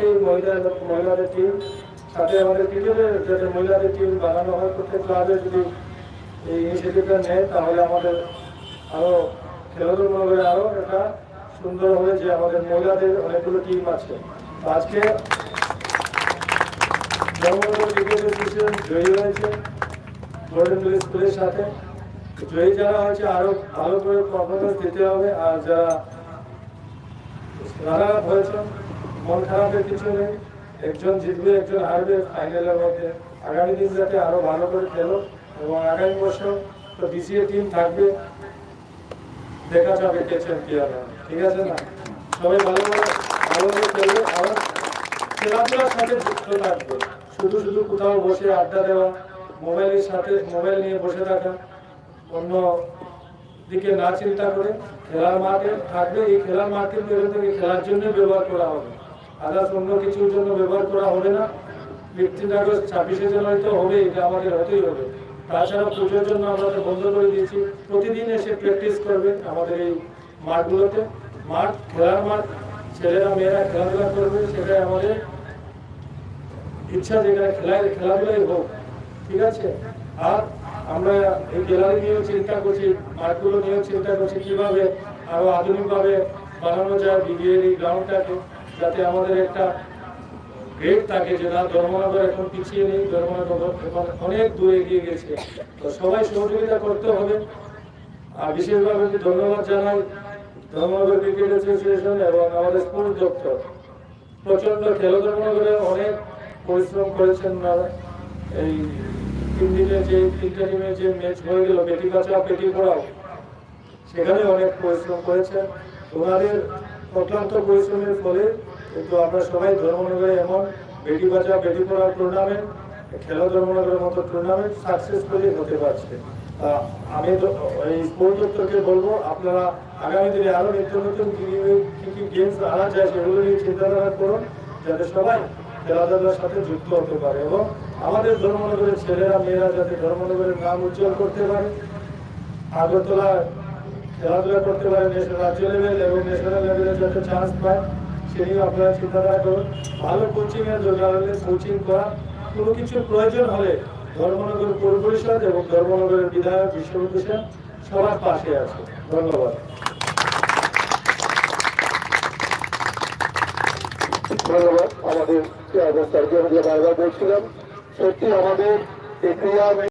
Hockey মহিলা মহিলাদের team সাথে আমাদের ক্রিকেটের যাতে মহিলাদের টিম বানানো হয়, প্রত্যেক ক্লাবে যদি এই ইনিশিয়েটিভটা নেয়, তাহলে আমাদের আরও খেলাধুলো আরও একটা সুন্দর হবে যে আমাদের মহিলাদের অনেকগুলো টিম আছে। আজকে জয়ী হয়েছে সাথে। যারা হয়েছে, আরও ভালো করে পারফরমেন্স দিতে হবে। আর যারা রানার হয়েছে মন খারাপের কিছু নেই। একজন জিতবে, একজন হারবে ফাইনালের মধ্যে। আগামী দিন যাতে আরও ভালো করে খেলো এবং আগামী বছর তো বিসিএ টিম থাকবে, দেখা যাবে কে চ্যাম্পিয়ন ঠিক আছে না? সবাই ভালো করে ভালো করে খেলবে আর খেলাধুলার সাথে যুক্ত থাকবে। শুধু শুধু কোথাও বসে আড্ডা দেওয়া মোবাইলের সাথে মোবাইল নিয়ে বসে থাকা, অন্য দিকে না চিন্তা করে খেলার মাঠে থাকবে। এই খেলার থেকে খেলার জন্য ব্যবহার করা হবে। আদার্স অন্য কিছুর জন্য ব্যবহার করা হবে না। ফিফটিন আগস্ট ছাব্বিশে জানুয়ারি তো হবে, এটা আমাদের হতেই হবে। তাছাড়া পুজোর জন্য আমরা বন্ধ করে দিয়েছি। প্রতিদিন এসে প্র্যাকটিস করবে আমাদের এই মাঠগুলোতে। মাঠ, খেলার মাঠ, ছেলেরা, মেয়েরা খেলাধুলা করবে, সেটাই আমাদের ইচ্ছা, যেখানে খেলায়, খেলাধুলাই হোক। ঠিক আছে? আর আমরা এই গ্যালারি নিয়েও চিন্তা করছি, মাঠগুলো নিয়েও চিন্তা করছি, কীভাবে আরও আধুনিকভাবে বানানো যায় বিবিএর এই গ্রাউন্ডটাকে যাতে আমাদের একটা গ্রেড থাকে যে না, ধর্মনগর এখন পিছিয়ে নেই, ধর্মনগর এখন অনেক দূরে এগিয়ে গেছে। তো সবাই সহযোগিতা করতে হবে। আর বিশেষভাবে ধন্যবাদ জানাই ধর্মনগর ক্রিকেট অ্যাসোসিয়েশন এবং আমাদের স্পোর্টস দপ্তর প্রচণ্ড খেলাধুলা করে অনেক পরিশ্রম করেছেন এই তিন দিনে যে তিনটা টিমে যে ম্যাচ হয়ে গেল পেটি বাঁচাও পেটি পড়াও, সেখানে অনেক পরিশ্রম করেছেন। ওনাদের অক্লান্ত পরিশ্রমের ফলে কিন্তু আমরা সবাই ধর্মনগরে এমন বেটি বাঁচাও বেটি পড়াও টুর্নামেন্ট খেলা ধর্মনগরের মতো টুর্নামেন্ট সাকসেসফুলি হতে পারছে। আমি এই দপ্তরকে বলব, আপনারা আগামী দিনে আরও নিত্য নতুন কি কি গেমস আনা যায় সেগুলো নিয়ে চিন্তাধারা করুন, যাতে সবাই খেলাধুলার সাথে যুক্ত হতে পারে এবং আমাদের ধর্মনগরের ছেলেরা, মেয়েরা যাতে ধর্মনগরের নাম উজ্জ্বল করতে পারে আগরতলা খেলাধুলা করতে পারে ন্যাশনাল রাজ্য লেভেল এবং ন্যাশনাল লেভেলে যাতে চান্স পায়। সে নিয়ে আপনারা চিন্তাধারা করুন। ভালো কোচিং এর দরকার হলে কোচিং করা কোনো কিছুর প্রয়োজন হলে ধর্মনগর পৌর পরিষদ এবং ধর্মনগরের বিধায়ক, বিশ্ববিদ্যালয় সবার পাশে আছে। ধন্যবাদ। ধন্যবাদ। আমাদের বারবার বলছিলাম, সত্যি আমাদের এই